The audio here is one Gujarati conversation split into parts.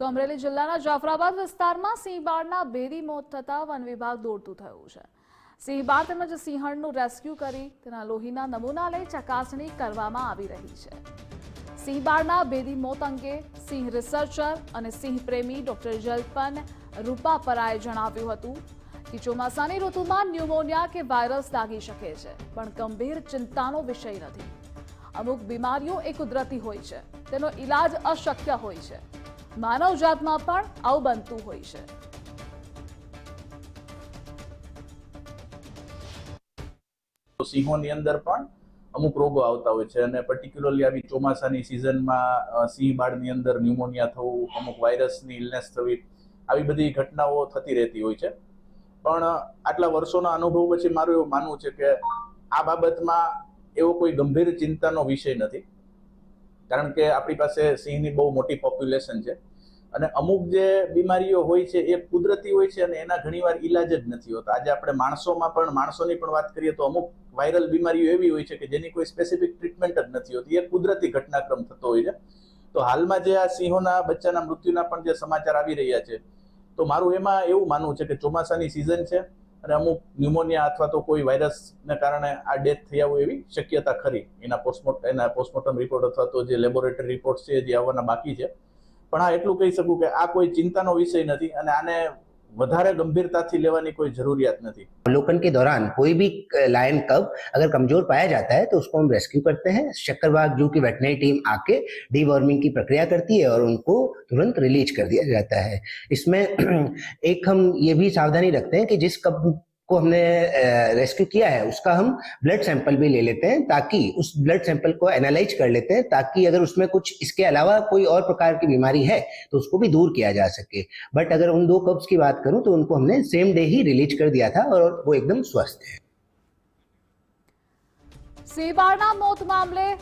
તો અમરેલી જિલ્લાના જાફરાબાદ વિસ્તારમાં સિંહબાળના બેરી મોત થતાં વન વિભાગ દોડતું થયું છે. સિંહબાળ તેમજ સિંહણનું રેસ્ક્યુ કરી તેના લોહીના નમૂના લઈ ચકાસણી કરવામાં આવી રહી છે. સિંહબાળના બેદી મોત અંગે સિંહ રિસર્ચર અને સિંહ પ્રેમી ડોક્ટર જલ્પન રૂપાપરાએ જણાવ્યું હતું કે ચોમાસાની ઋતુમાં ન્યુમોનિયા કે વાયરસ લાગી શકે છે, પણ ગંભીર ચિંતાનો વિષય નથી. અમુક બીમારીઓ એ કુદરતી હોય છે, તેનો ઈલાજ અશક્ય હોય છે. માનવ જાતમાં પણ આવું બનતું હોય છે. સિંહોની અંદર પણ અમુક રોગો આવતા હોય છે અને પર્ટિક્યુલરલી આવી ચોમાસાની સિઝનમાં સિંહ બાળની અંદર ન્યુમોનિયા થવું, અમુક વાયરસની ઇલનેસ થવી, આવી બધી ઘટનાઓ થતી રહેતી હોય છે. પણ આટલા વર્ષોના અનુભવ પછી મારું એવું માનવું છે કે આ બાબતમાં એવો કોઈ ગંભીર ચિંતાનો વિષય નથી. કારણ કે આપણી પાસે સિંહની બહુ મોટી પોપ્યુલેશન છે. અને અમુક જે બીમારીઓ હોય છે, એ કુદરતી હોય છે અને એના ઘણીવાર ઈલાજ જ નથી હોતા. આજે આપણે માણસોમાં પણ, માણસોની પણ વાત કરીએ તો અમુક વાયરલ બીમારીઓ એવી હોય છે કે જેની કોઈ સ્પેસિફિક ટ્રીટમેન્ટ જ નથી હોતી. એ કુદરતી ઘટનાક્રમ થતો હોય છે. તો હાલમાં જે આ સિંહોના બચ્ચાના મૃત્યુના પણ જે સમાચાર આવી રહ્યા છે, તો મારું એમાં એવું માનવું છે કે ચોમાસાની સિઝન છે અને અમુક ન્યુમોનિયા અથવા તો કોઈ વાયરસને કારણે આ ડેથ થયા હોય એવી શક્યતા ખરી. એના પોસ્ટમોર્ટમ એના પોસ્ટમોર્ટમ રિપોર્ટ અથવા તો જે લેબોરેટરી રિપોર્ટ છે, જે આવવાના બાકી છે. પણ હા એટલું કહી શકું કે આ કોઈ ચિંતાનો વિષય નથી અને આને વધારે લેવાની के दौरान कोई भी लायन कब अगर कमज़ोर पाया जाता है तो उसको हम रेस्क्यू करते हैं शक्करबाग जू की वेटनरी टीम आके डीवर्मिंग की प्रक्रिया करती है और उनको तुरंत रिलीज़ कर दिया जाता है इसमें एक हम ये भी सावधानी रखते हैं कि जिस कब को हमने रेस्क्यू किया है, उसका हम ब्लड सैंपल भी ले लेते हैं ताकि उस ब्लड सैंपल को एनालाइज कर लेते हैं ताकि अगर उसमें कुछ इसके अलावा कोई और प्रकार की बीमारी है तो उसको भी दूर किया जा सके। बट अगर उन दो कब्स की बात करूँ तो उनको हमने सेम डे ही रिलीज़ कर दिया था और वो एकदम स्वस्थ है। सेवारना मौत मामले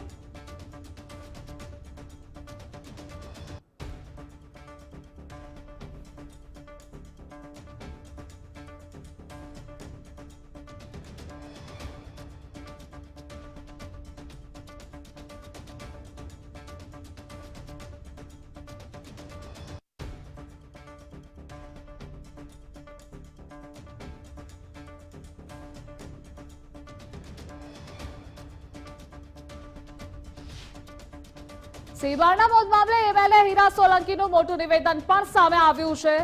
સિંહબાળના મોત મામલે એમએલએ હીરા સોલંકીનું મોટું નિવેદન પણ સામે આવ્યું છે.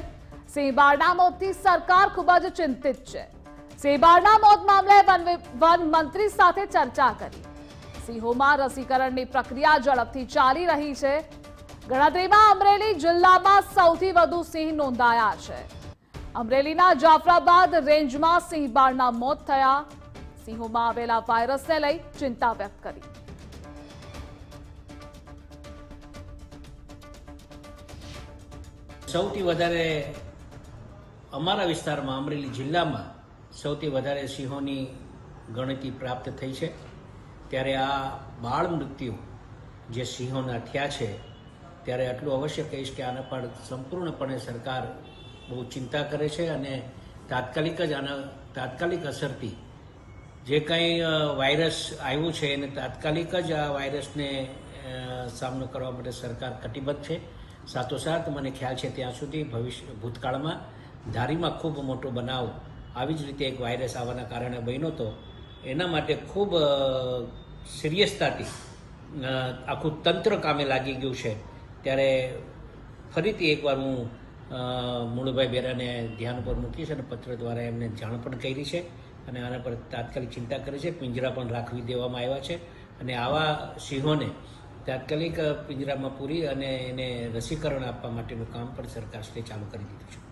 સિંહબાળના મોતથી સરકાર ખૂબ જ ચિંતિત છે. સિંહબાળના મોત મામલે વન મંત્રી સાથે ચર્ચા કરી. સિંહોમાં રસીકરણની પ્રક્રિયા ઝડપથી ચાલી રહી છે. ગણતરીમાં અમરેલી જિલ્લામાં સૌથી વધુ સિંહ નોંધાયા છે. અમરેલીના જાફરાબાદ રેન્જમાં સિંહબાળના મોત થયા. સિંહોમાં આવેલા વાયરસને લઈ ચિંતા વ્યક્ત કરી. સૌથી વધારે અમારા વિસ્તારમાં, અમરેલી જિલ્લામાં સૌથી વધારે સિંહોની ગણતરી પ્રાપ્ત થઈ છે. ત્યારે આ બાળ મૃત્યુ જે સિંહોના થયા છે, ત્યારે આટલું અવશ્ય કહીશ કે આના પર સંપૂર્ણપણે સરકાર બહુ ચિંતા કરે છે અને તાત્કાલિક જ આના, તાત્કાલિક અસરથી જે કંઈ વાયરસ આવ્યું છે, એને તાત્કાલિક જ આ વાયરસને સામનો કરવા માટે સરકાર કટિબદ્ધ છે. સાથોસાથ મને ખ્યાલ છે ત્યાં સુધી ભવિષ્ય ભૂતકાળમાં ધારીમાં ખૂબ મોટો બનાવ આવી જ રીતે એક વાયરસ આવવાના કારણે બન્યો હતો એના માટે ખૂબ સિરિયસતાથી આખું તંત્ર કામે લાગી ગયું છે. ત્યારે ફરીથી એકવાર હું મૂળભાઈ બેરાને ધ્યાન પર મૂકીશ અને પત્ર દ્વારા એમને જાણ પણ કરી છે અને આના પર તાત્કાલિક ચિંતા કરી છે. પિંજરા પણ રાખવી દેવામાં આવ્યા છે અને આવા સિંહોને તાત્કાલિક પિંજરામાં પૂરી અને એને રસીકરણ આપવા માટેનું કામ પણ સરકાર શ્રી ચાલુ કરી દીધું છે.